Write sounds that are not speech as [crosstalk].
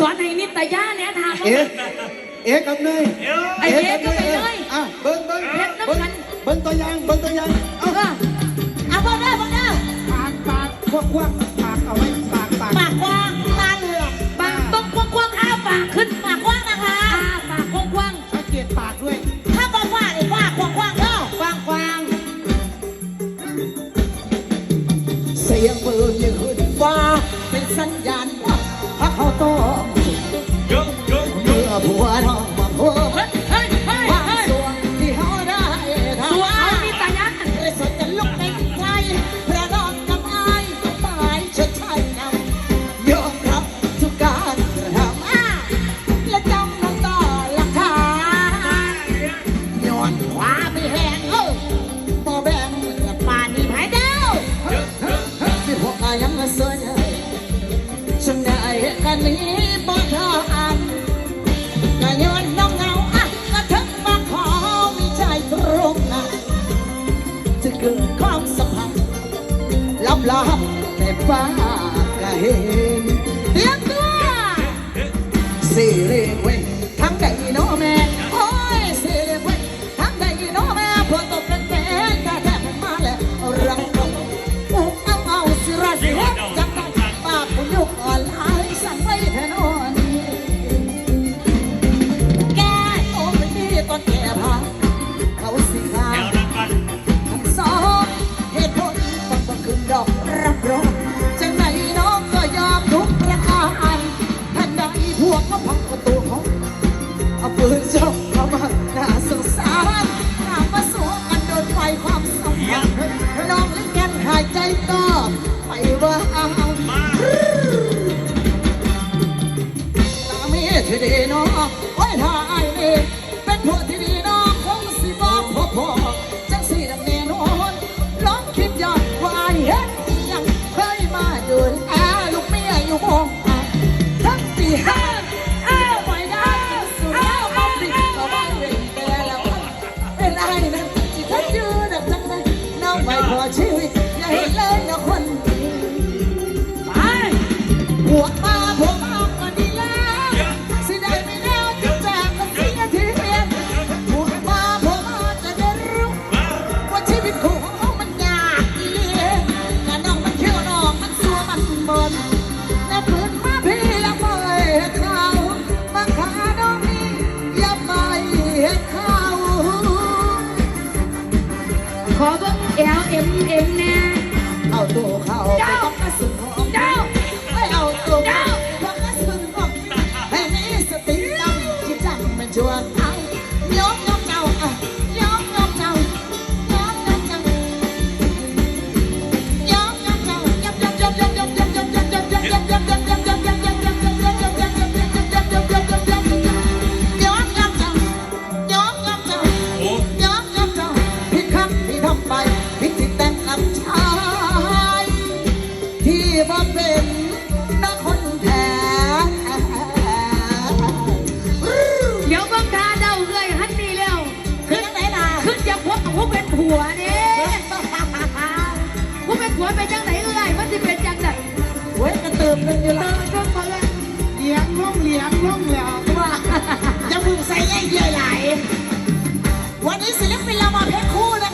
สอนให้นิตยาเนี่ยถามว่าเอ๊ะเอะกับเนยไอ้เอ๊ะก็ไปเลยอะเบิ้งเบิ้งเบิ้งเบิ้งตัวอยางเบิ้งตัวอยางเอ้าเอาเบิ้งเด้อเบิ้งเด้อปากปากควักควักปากเอาไว้ปากปากปากกว้างตาเหลือกปากต้องกว้างกว้างอ้าปากขึ้นปากกว้างนะคะปากกว้างกว้างสังเกตปากด้วย ถ้ากว้างกว้างเลยว้างกว้างกว้างเด้อกว้างกว้างเสียงเบิ่งยืนฟ้าเป็นสัญญาณว่าพระเขาตอง หัวนองบางคนเฮ้ยเฮ้ยาที่เขาได้ทำ สวยมีตายันไอ้สนจะลุกเป็นใครระนอนกับอายก็ปลายชดในำยอมรัทุกการกระทำอ้างต่อหลักฐานย้อนขวาไม่แหงเอ้าบ่แบงกับป่านนี้ไผเด้ที่พวกอายังมาเสยฉันได้แค่นี้บ่ ความสัมพันธ์ลับลับแต่ฟ้าก็เห็นเล้ยกตัวสี่เรียกเว้นทั้งใดเนาะ Yeah. [laughs] ขอเบิ้งแอลเอ็มเอ็มแน่เอาตัวเข้าไป ผัวนี่ผู้เป็นผัวเป็นจังไหนเอ่ยมันจะเป็นจังไหนเว้ยกระเติมนึงอยู่เติละมเติมมาเลยเลี้ยงล่องเลี้ยงล่องเหล้วว่าจะมึงใส่ไอ้เหี้ยไหลวันนี้ศิลปินเรามาเพชรคู่นะคะ